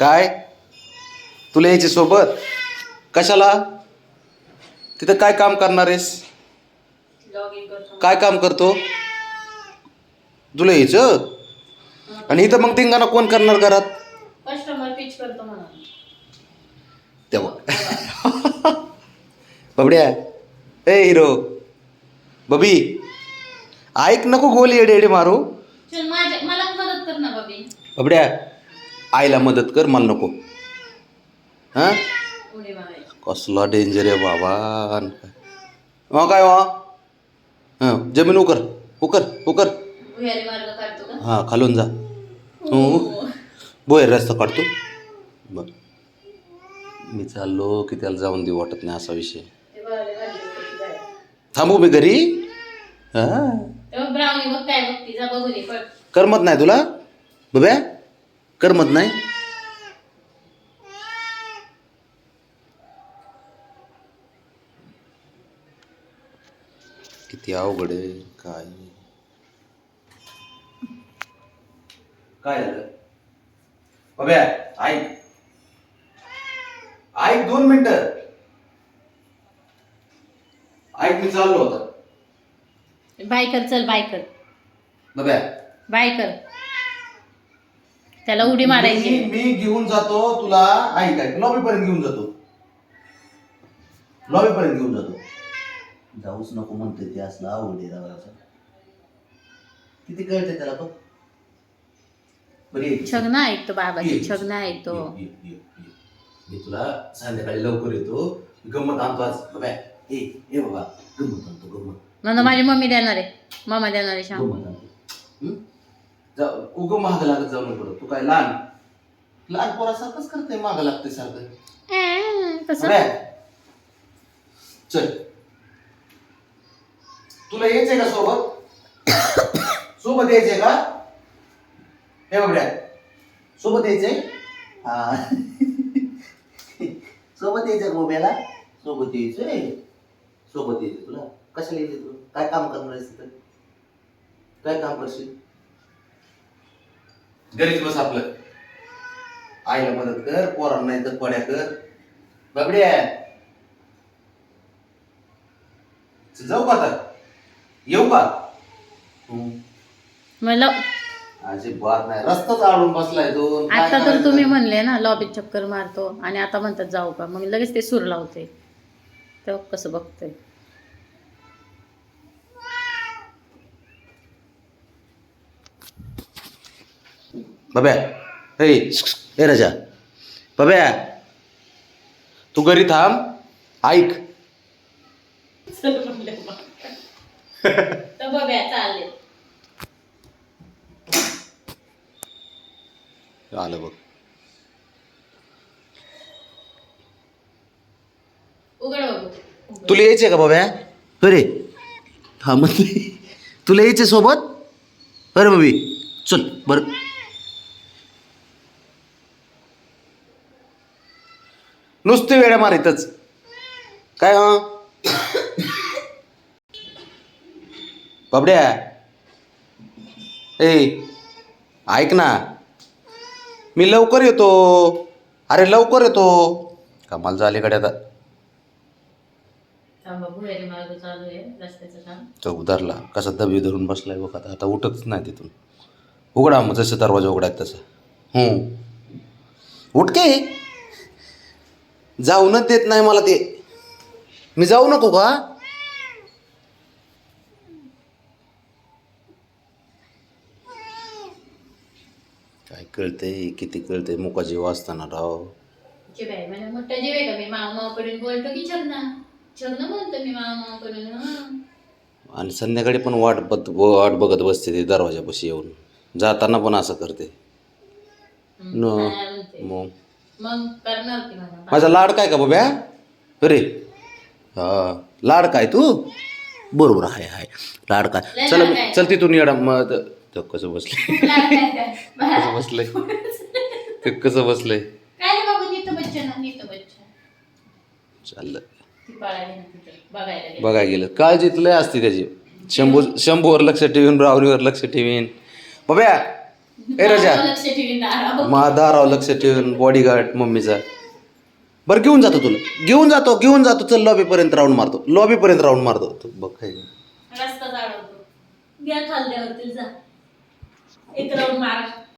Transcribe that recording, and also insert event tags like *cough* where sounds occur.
काय? तुला यायचे सोबत? कशाला? तिथं काय काम करणार आहेस? काय काम करतो? तुला यायचं? आणि इथं मग धिंगाणा कोण करणार घरात? कस्टमर पिच करतो म्हणून तेव्हा. बबड्या. ए हिरो. बबी. ऐक नको गोल येडे येडे मारू. मला मदत कर ना बाबी. बबड्या. आईला मदत कर मला नको. हां? कसला डेंजर आहे बाबा. मग काय वा हां जमीन उकर उकर उकर. हां खालून जा. हो. बोय रस्ता काढतो. बर. मी चाललो की त्याला जाऊन देऊ वाटत नाही असा विषय. थांबू मी घरी. हां. करमत नाही तुला? बब्या? करमत नाही. किती अवघड आहे काय काय झालं? ऐक. ऐक दोन मिनिट. ऐक मी चाललो होता बाय कर चल बाय कर. बब्या बाय कर. त्याला उडी मारायची. मी मी घेऊन जातो तुला ऐक ऐक लॉबी पर्यंत घेऊन जातो. लॉबी पर्यंत घेऊन जातो. जाऊच नको म्हणते ते असला आवड दादाचा किती कळते त्याला तो बरी आहे. छगना ऐकतो बाबाची ये. छगना ऐकतो. ये, ये, ये, ये. मी तुला संध्याकाळी लवकर येतो. गंमत आणतो आज. बाबा ए ए बाबा. गंमत आणतो गंमत. म्हणून माझी मम्मी देणार आहे. मामा देणार आहे शाम. गंमत आणतो. हं? उग महाग लागत जाऊ नको तू काय लहान? लहान पोरासारखंच करते माग लागते सारखं. चल. तुला यायचंय का सोबत? सोबत यायचंय का? हे बघड्या सोबत यायचंय? हा. सोबत यायचंय गोब्याला सोबत यायचंय. सोबत यायचंय तुला. कशाला यायचंय तू? काय काम करणार आहेस काय काम करशील? घरीच बस आपलं. आईला मदत कर पोरांना नाही तर पड्या कर. बबड्या. जाऊ का आता? येऊ का? मला अजिबात नाही रस्ताच आडून बसलाय तो. काय आता तर करायचं? तुम्ही म्हणले ना लॉबीत चक्कर मारतो. आणि आता म्हणतात जाऊ का? मग लगेच ते सूर लावते. तेव्हा कसं बघतोय? बब्या ए ए राजा बब्या तू घरी थांब ऐक. तर बघा चालले. आलं बघ. उघड बघू. तुला यायचंय का बाब्या? अरे हा मग तुला यायचंय सोबत? अरे बाबी चल बर. नुसते वेड्या मारितच. काय हा? बाबड्या. ए ऐक ना. मी लवकर येतो. अरे लवकर येतो. कमाल झाली कडे आता. तो उधारला. कसा दबी धरून बसलाय बघ आता. आता उठतच नाही तिथून. उघडा मग जसं दरवाजा उघडाय तसं. हम्म. उठ के. जाऊनच देत नाही मला ते. मी जाऊ नको का? काय कळतंय किती कळतंय? मुका जीव असताना राव. जे बाई म्हणे मोठा जीव आहे का? मी मामा मामाकडून बोलतो की छगना. छगना बोलतो मी मामा मामाकडून हं. आणि संध्याकाळी पण वाट बघ वाट बघत बसते ती दरवाजापाशी येऊन. जाताना पण असं करते. न काय म्हणते. मग? मग करणार माझा लाड काय का बाब्या अरे हा लाड काय तू? बरोबर आहे आहे. लाड काय? चल. चल तिथून येडा मग तो कसं बसले? *laughs* कसं बसलंय *laughs* ते कसं बसलंय काय रे बाबू नीत बच्चन नीत बच्चन. चाललं. ती पाळायला ना तिथं बघायला गेली. बघाय गेलं. काळजीत लय असते त्याची. शंभू शंभूवर लक्ष ठेवीन ब्रावरीवर लक्ष ठेवीन. बाब्या ए रजा. दाराव लक्ष ठेवून बॉडीगार्ड मम्मीचा. बरं घेऊन जातो तुला. घेऊन जातो घेऊन जातो. चल लॉबीपर्यंत राऊंड मारतो. लॉबीपर्यंत राऊंड मारतो. तू बघ काय. रस्ता जाळवतो. घ्या खालद्यावरती जा. एक राऊंड मारा.